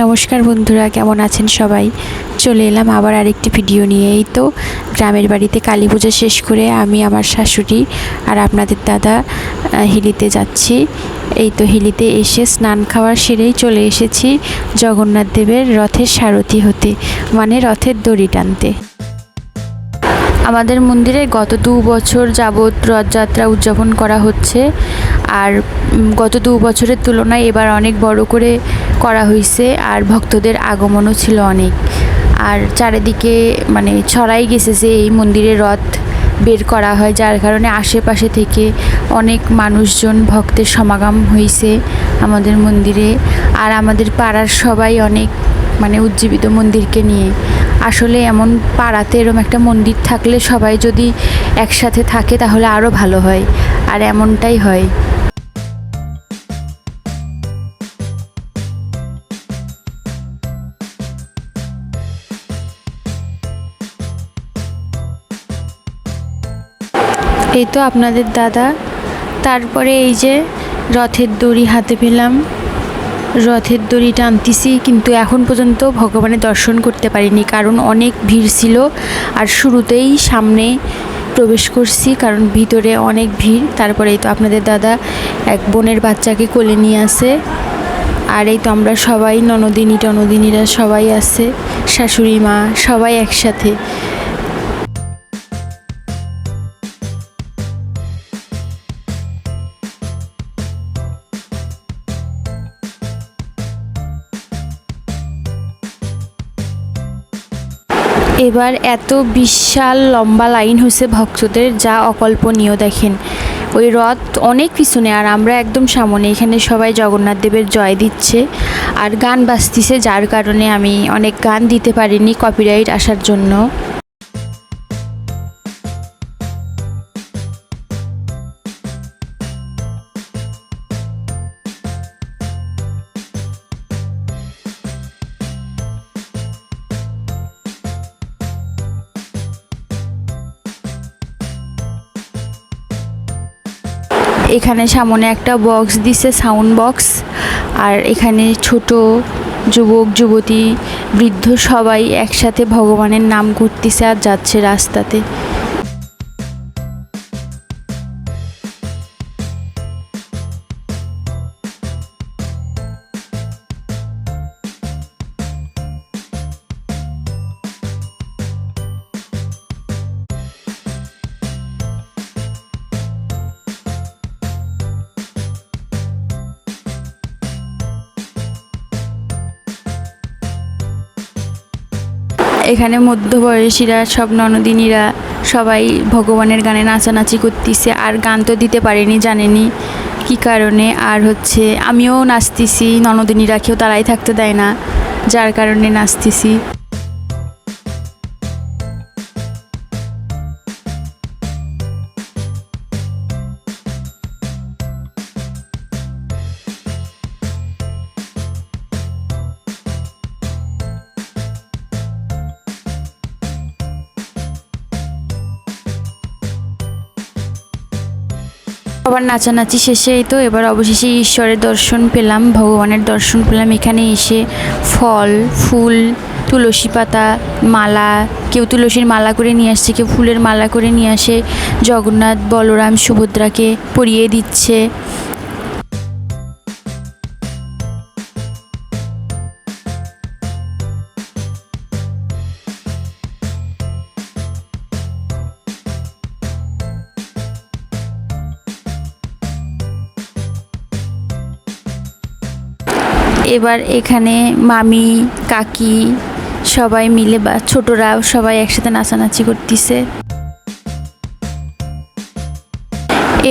নমস্কার বন্ধুরা, কেমন আছেন সবাই? চলে এলাম আবার আরেকটি ভিডিও নিয়ে এই তো গ্রামের বাড়িতে কালী পুজো শেষ করে আমি, আমার শাশুড়ি আর আপনাদের দাদা হিলিতে যাচ্ছি। এই তো হিলিতে এসে স্নান খাওয়ার সেরেই চলে এসেছি জগন্নাথ দেবের রথের সারথি হতে মানে রথের দড়ি টানতে। আমাদের মন্দিরে গত দু বছর যাবৎ রথযাত্রা উদযাপন করা হচ্ছে। আর গত দু বছরের তুলনায় এবার অনেক বড় করে করা হয়েছে আর ভক্তদের আগমনও ছিল অনেক। আর চারিদিকে মানে ছড়াই গেছে যে এই মন্দিরে রথ বের করা হয়, যার কারণে আশেপাশে থেকে অনেক মানুষজন ভক্তের সমাগম হয়েছে আমাদের মন্দিরে। আর আমাদের পাড়ার সবাই অনেক মানে উজ্জীবিত মন্দিরকে নিয়ে। আসলে এমন পাড়াতে এরম একটা মন্দির থাকলে সবাই যদি একসাথে থাকে তাহলে আরও ভালো হয়, আর এমনটাই হয়। এই তো আপনাদের দাদা। তারপরে এই যে রথের দড়ি হাতে পেলাম। রথের দড়ি টানতেছি, কিন্তু এখন পর্যন্ত ভগবানের দর্শন করতে পারিনি, কারণ অনেক ভিড় ছিল। আর শুরুতেই সামনে প্রবেশ করছি, কারণ ভিতরে অনেক ভিড়। তারপরে এই তো আপনাদের দাদা এক বোনের বাচ্চাকে কোলে নিয়ে আসে। আর এই তো আমরা সবাই ননদিনী টনদিনীরা সবাই আছে শাশুড়ি মা সবাই একসাথে। এবার এত বিশাল লম্বা লাইন হয়েছে ভক্তদের, যা অকল্পনীয় দেখেন। ওই রথ অনেক পিছনে, আর আমরা একদম সামনে। এখানে সবাই জগন্নাথ দেবের জয় দিচ্ছে। আর গান বাজতিছে, যার কারণে আমি অনেক গান দিতে পারিনি কপিরাইট আসার জন্য। এখানে সামনে একটা বক্স দিছে সাউন্ড বক্স আর এখানে ছোট যুবক, যুবতী, বৃদ্ধ সবাই একসাথে ভগবানের নাম করতেছে আর যাচ্ছে রাস্তাতে। এখানে মধ্যবয়সীরা, সব ননদিনীরা সবাই ভগবানের গানে নাচানাচি করতেছে। আর গান তো দিতে পারেনি, জানেনি কি কারণে। আর হচ্ছে আমিও নাচতেছি, ননদিনীরা কেউ তারাই থাকতে দেয় না, যার কারণে নাচতেছি। সবার নাচানাচি শেষেই তো, এবার অবশেষে ঈশ্বরের দর্শন পেলাম, ভগবানের দর্শন পেলাম। এখানে এসে ফল, ফুল, তুলসী পাতা, মালা, কেউ তুলসীর মালা করে নিয়ে আসছে, কেউ ফুলের মালা করে নিয়ে আসে। জগন্নাথ, বলরাম, সুভদ্রাকে পরিয়ে দিচ্ছে। এবার এখানে মামি, কাকি সবাই মিলে বা ছোটরা সবাই একসাথে নাচানাচি করতেছে।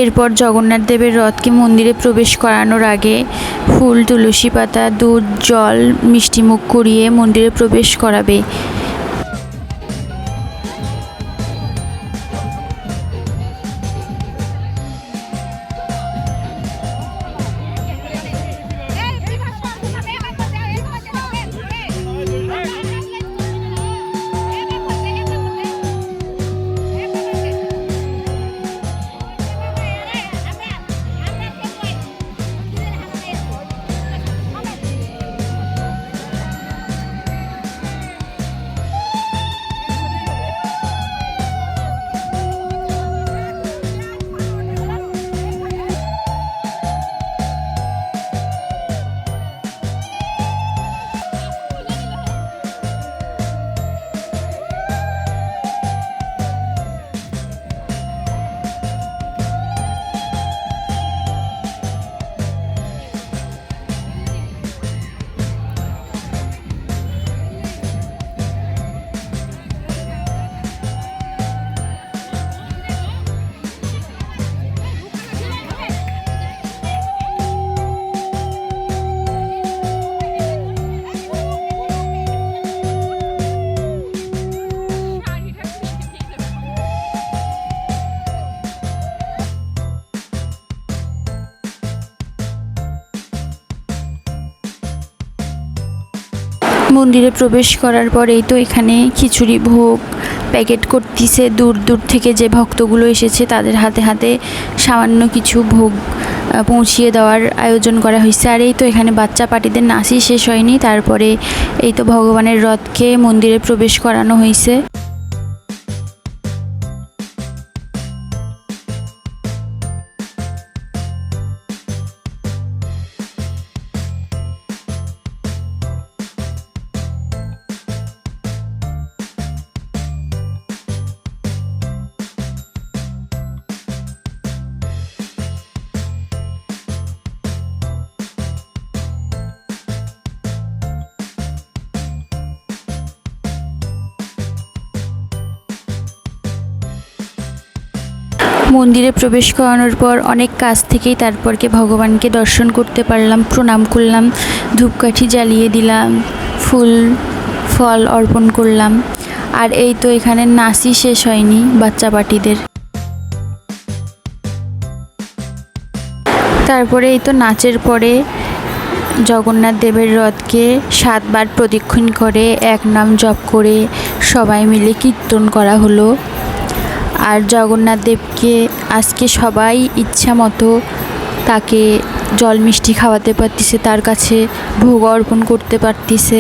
এরপর জগন্নাথ দেবের রথকে মন্দিরে প্রবেশ করানোর আগে ফুল, তুলসী পাতা, দুধ, জল, মিষ্টিমুখ করিয়ে মন্দিরে প্রবেশ করাবে। মন্দিরে প্রবেশ করার পরেই তো এখানে খিচুড়ি ভোগ প্যাকেট করতেছে। দূর দূর থেকে যে ভক্তগুলো এসেছে, তাদের হাতে হাতে সামান্য কিছু ভোগ পৌঁছিয়ে দেওয়ার আয়োজন করা হয়েছে। আর এই তো এখানে বাচ্চা পাটিদের নাচই শেষ হয়নি। তারপরে এই তো ভগবানের রথকে মন্দিরে প্রবেশ করানো হয়েছে। মন্দিরে প্রবেশ করানোর পর অনেক কাছ থেকেই তারপরকে ভগবানকে দর্শন করতে পারলাম, প্রণাম করলাম, ধূপকাঠি জ্বালিয়ে দিলাম, ফুল, ফল অর্পণ করলাম। আর এই তো এখানে নাচই শেষ হয়নি বাচ্চা পার্টিদের। তারপরে এই তো নাচের পরে জগন্নাথ দেবের রথকে সাতবার প্রদক্ষিণ করে, এক নাম জপ করে সবাই মিলে কীর্তন করা হলো। আর জগন্নাথ দেবকে আজকে সবাই ইচ্ছা মতো তাকে জল মিষ্টি খাওয়াতে পারতিছে, তার কাছে ভোগ অর্পণ করতে পারতিছে।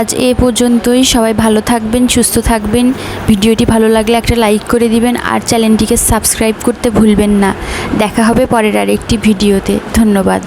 আজ এ পর্যন্তই। সবাই ভালো থাকবেন, সুস্থ থাকবেন। ভিডিওটি ভালো লাগলে একটা লাইক করে দিবেন আর চ্যানেলটিকে সাবস্ক্রাইব করতে ভুলবেন না। দেখা হবে পরের আর একটি ভিডিওতে। ধন্যবাদ।